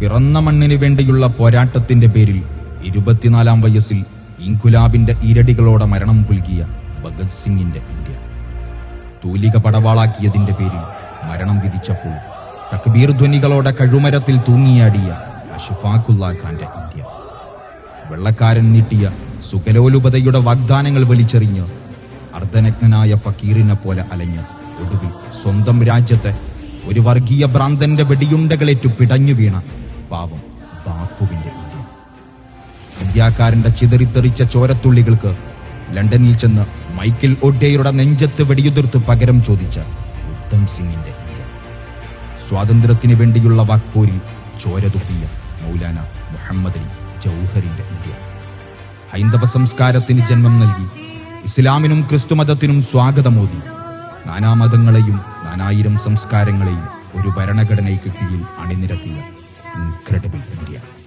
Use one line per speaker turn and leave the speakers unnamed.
പിറന്ന മണ്ണിന് വേണ്ടിയുള്ള പോരാട്ടത്തിന്റെ പേരിൽ ഇരുപത്തിനാലാം വയസ്സിൽ ഇൻകുലാബിന്റെ ഇരടികളോടെ മരണം പുൽകിയ ഭഗത് സിംഗിന്റെ ഇന്ത്യ. തൂലിക പടവാളാക്കിയതിന്റെ പേരിൽ മരണം വിധിച്ചപ്പോൾ തക്ബീർ ധ്വനികളോടെ കഴുമരത്തിൽ തൂങ്ങിയാടിയ അഷ്ഫാഖുല്ലാ ഖാന്റെ ഇന്ത്യ. വെള്ളക്കാരൻ നീട്ടിയ സുഖലോലുപതയുടെ വാഗ്ദാനങ്ങൾ വലിച്ചെറിഞ്ഞ് അർദ്ധനഗ്നായ ഫക്കീറിനെ പോലെ അലഞ്ഞ് ഒടുവിൽ സ്വന്തം രാജ്യത്തെ ഒരു വർഗീയ ഭ്രാന്തന്റെ വെടിയുണ്ടകളേറ്റു പിടഞ്ഞു വീണ പാവം ബാപ്പുവിന്റെ ഇന്ത്യ ഇന്ത്യക്കാരന്റെ ചിതറിത്തെറിച്ച ചോരത്തുള്ളികൾക്ക് ലണ്ടനിൽ ചെന്ന് മൈക്കിൾ ഒഡ്ഡേയുടെ നെഞ്ചത്ത് വെടിയുതിർത്ത് പകരം ചോദിച്ച ഉത്തം സിംഗിന്റെ ഇന്ത്യ സ്വാതന്ത്ര്യത്തിന് വേണ്ടിയുള്ള വാക്പോരിൽ ചോരതുപ്പിയ മൗലാന മുഹമ്മദ് അലി ജൗഹറിന്റെ ഇന്ത്യ. ഹൈന്ദവ സംസ്കാരത്തിന് ജന്മം നൽകി ഇസ്ലാമിനും ക്രിസ്തുമതത്തിനും സ്വാഗതമോതി നാനാമതങ്ങളെയും നാനായിരം സംസ്കാരങ്ങളെയും ഒരു ഭരണഘടനയ്ക്ക് കീഴിൽ അണിനിരത്തിയ Incredible India.